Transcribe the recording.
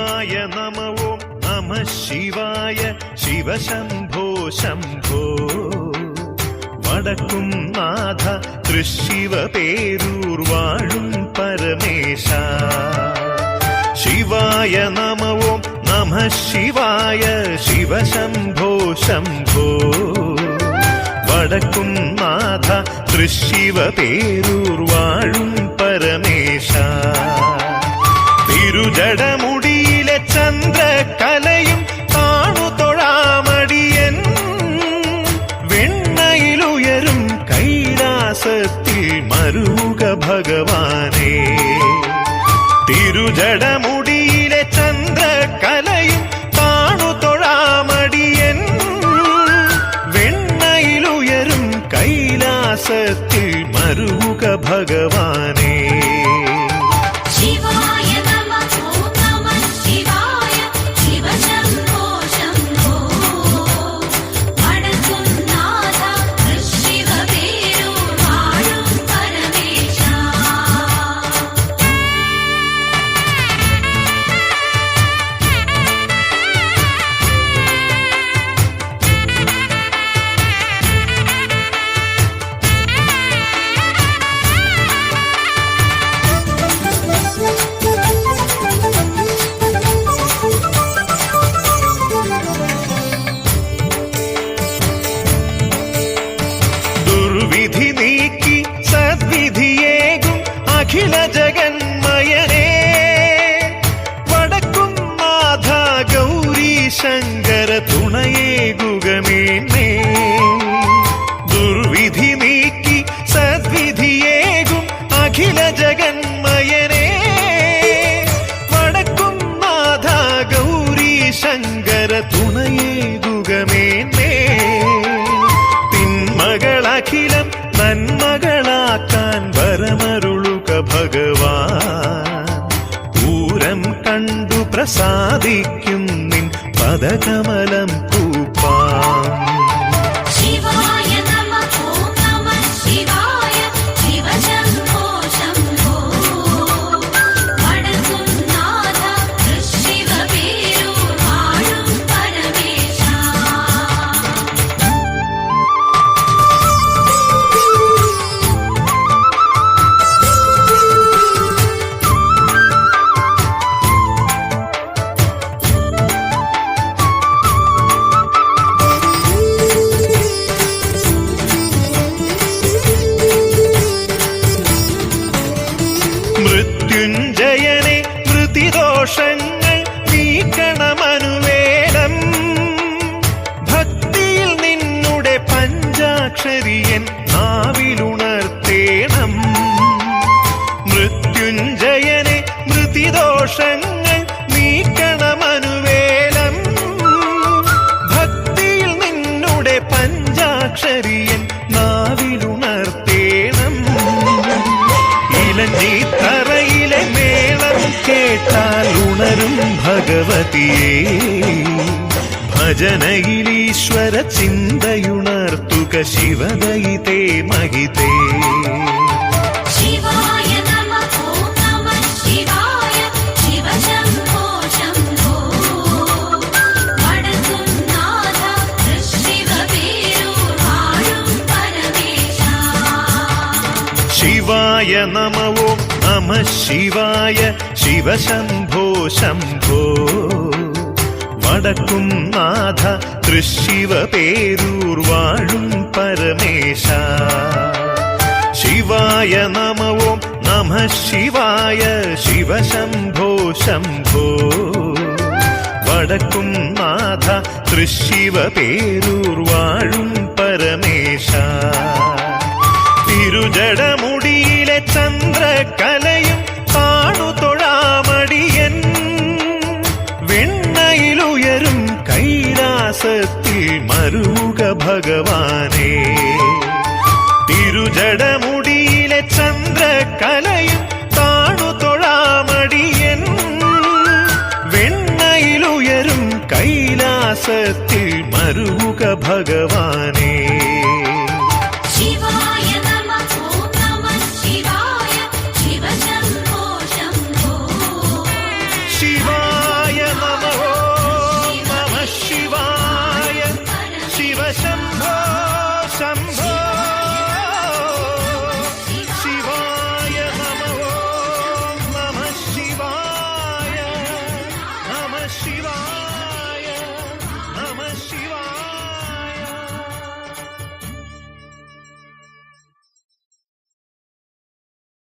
ശിവായ നമ ഓം നമ ശിവായ ശിവശംഭോ ശംഭോ വടക്കും നാഥ തൃശിവ പേരൂർ വാഴും പരമേശ ശിവായ നമ ഓം നമ ശിവായ ശിവശംഭോ ശംഭോ വടക്കും നാഥ തൃശിവ പേരൂർ വാഴും പരമേശ തിരുജടമുടിയിലെ நானே திருஜடமுடியிலே சந்திர கலையும் தாணு தொழாமடியன் வெண்ணையில் உயரும் கைலாசத்தில் மருமுக பகவான். അഖില ജഗന്മയനേ വടക്കും നാഥ ഗൗരി ശങ്കര തുണയേകുകമേന്നേ ദുർവിധി നീക്കി സദ്വിധിയേകും അഖില పాదకమలం മൃതിദോഷങ്ങൾ നീക്കണമനുവേണം ഭക്തിയിൽ നിന്നുടെ പഞ്ചാക്ഷരിയൻ നാവിലുണർത്തേണം. മൃത്യുഞ്ജയനെ മൃതിദോഷങ്ങൾ നീക്കണമനുവേലം ഭക്തിയിൽ നിന്നുടെ പഞ്ചാക്ഷരിയൻ നാവിലുണർത്തേണം ഭഗവതിയെ ഭജനയിലീശ്വര ചിന്തയുണർത്തുക ശിവദയിതേ മഹിതേ ശിവായ നമ ഓം നമ ശിവായ ശിവശംഭോ ശംഭോ. വടക്കും നാഥ തൃശിവ പേരൂർ വാഴും പരമേശ. ശിവായ നമവും നമ ശിവായ ശിവശംഭോ ശംഭോ. വടക്കും നാഥ തൃശിവ പേരൂർ വാഴും പരമേശ. இட சந்திர கலையும் காணு தொழாமடியன். விண்ணையிலுயரும் கைலாசத்தில் மருமுக பகவானே. திருஜடமுடியிலே சந்திர கலையும் காணு தொழாமடியன். விண்ணையிலுயரும் கைலாசத்தில் மருமுக பகவானே. శంభో శంభో శివాయ నమో నమ శివాయ నమ శివాయ